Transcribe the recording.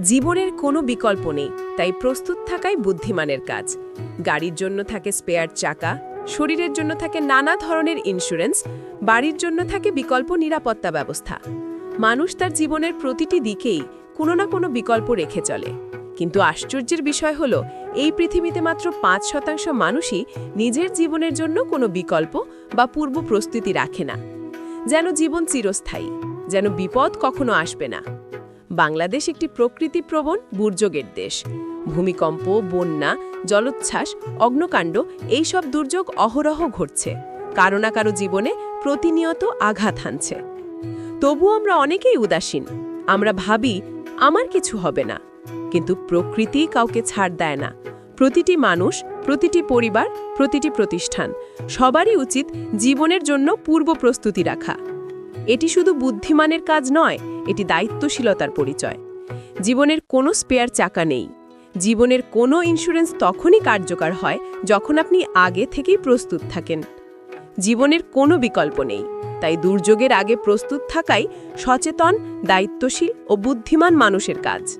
জীবনের কোনো বিকল্প নেই, তাই প্রস্তুত থাকাই বুদ্ধিমানের কাজ। গাড়ির জন্য থাকে স্পেয়ার চাকা, শরীরের জন্য থাকে নানা ধরনের ইন্স্যুরেন্স বাড়ির জন্য থাকে বিকল্প নিরাপত্তা ব্যবস্থা। মানুষ তার জীবনের প্রতিটি দিকেই কোনো না কোনো বিকল্প রেখে চলে। কিন্তু আশ্চর্যের বিষয় হলো, এই পৃথিবীতে মাত্র পাঁচ শতাংশ মানুষই নিজের জীবনের জন্য কোনো বিকল্প বা পূর্ব প্রস্তুতি রাখে না। যেন জীবন চিরস্থায়ী, যেন বিপদ কখনো আসবে না। বাংলাদেশ একটি প্রকৃতিপ্রবণ দুর্যোগের দেশ। ভূমিকম্প, বন্যা, জলোচ্ছ্বাস, অগ্নকাণ্ড, এইসব দুর্যোগ অহরহ ঘটছে। কারও না কারও জীবনে প্রতিনিয়ত আঘাত হানছে। তবু আমরা অনেকেই উদাসীন। আমরা ভাবি, আমার কিছু হবে না। কিন্তু প্রকৃতি কাউকে ছাড় দেয় না। প্রতিটি মানুষ, প্রতিটি পরিবার, প্রতিটি প্রতিষ্ঠান সবারই উচিত জীবনের জন্য পূর্ব প্রস্তুতি রাখা। এটি শুধু বুদ্ধিমানের কাজ নয়, এটি দায়িত্বশীলতার পরিচয়। জীবনের কোনো স্পেয়ার চাকা নেই। জীবনের কোনো ইন্স্যুরেন্স তখনই কার্যকর হয় যখন আপনি আগে থেকেই প্রস্তুত থাকেন। জীবনের কোনো বিকল্প নেই, তাই দুর্যোগের আগে প্রস্তুত থাকাই সচেতন, দায়িত্বশীল ও বুদ্ধিমান মানুষের কাজ।